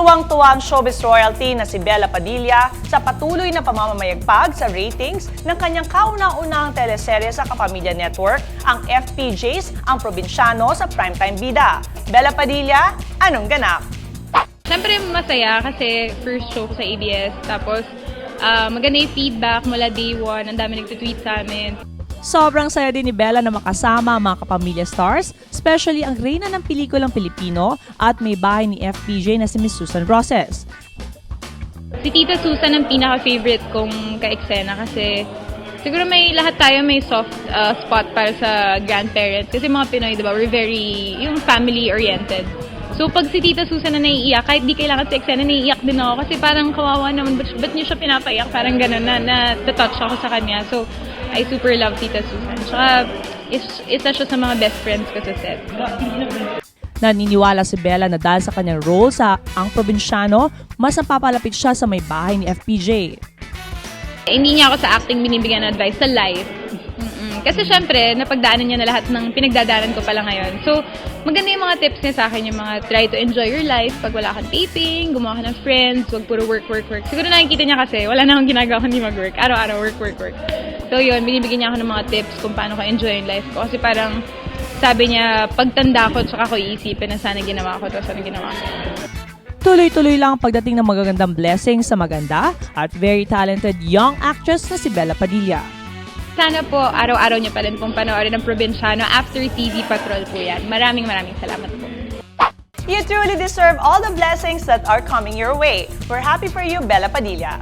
Tuwang-tuwa ang showbiz royalty na si Bella Padilla sa patuloy na pamamamayagpag sa ratings ng kanyang kauna-unahang teleserye sa Kapamilya Network, ang FPJs, ang probinsyano sa primetime bida. Bella Padilla, anong ganap? Siyempre masaya kasi first show ko sa ABS. Tapos ah, maganda yung feedback mula day one. Ang dami nagtitweet sa amin. Sobrang saya din ni Bella na makasama ang mga kapamilya stars, especially ang reyna ng pelikulang Pilipino at may bahay ni FPJ na si Miss Susan Roses. Si Tita Susan ang pinaka-favorite kong ka-eksena kasi siguro may lahat tayo may soft ah, spot para sa grandparents. Kasi mga Pinoy, di ba, we're very, yung family-oriented. So pag si Tita Susan na naiiyak, kahit di kailangan sa eksena, naiiyak din ako kasi parang kawawa naman, ba't, ba't niyo siya pinapaiyak? Parang gano'n na, na touch ako sa kanya. So I super love Tita Susan. Tsaka is, isa siya sa mga best friends ko sa set. Naniniwala si Bella na dahil sa kanyang role sa Ang Probinsyano, mas napapalapit siya sa may bahay ni FPJ. Hindi niya ako sa acting binibigyan ng advice sa life. Mm-mm. Kasi syempre, napagdaanan niya na lahat ng pinagdadaanan ko pala ngayon. So, maganda yung mga tips niya sa akin, yung mga try to enjoy your life pag wala kang taping, gumawa ka ng friends, wag puro work, work, work. Siguro nakikita niya kasi, wala na akong ginagawa kundi mag-work. Araw-araw, work, work, work. So yun, binibigyan niya ako ng mga tips kung paano ko enjoy yung life ko. Kasi parang, sabi niya, pagtanda ko, tsaka ko iisipin na sana ginawa ko to, sana ginawa ko. Tuloy-tuloy lang ang pagdating ng magagandang blessing sa maganda at very talented young actress na si Bella Padilla. Sana po, araw-araw niyo pa rin pong panoorin ng Provinciano after TV Patrol po yan. Maraming maraming salamat po. You truly deserve all the blessings that are coming your way. We're happy for you, Bella Padilla.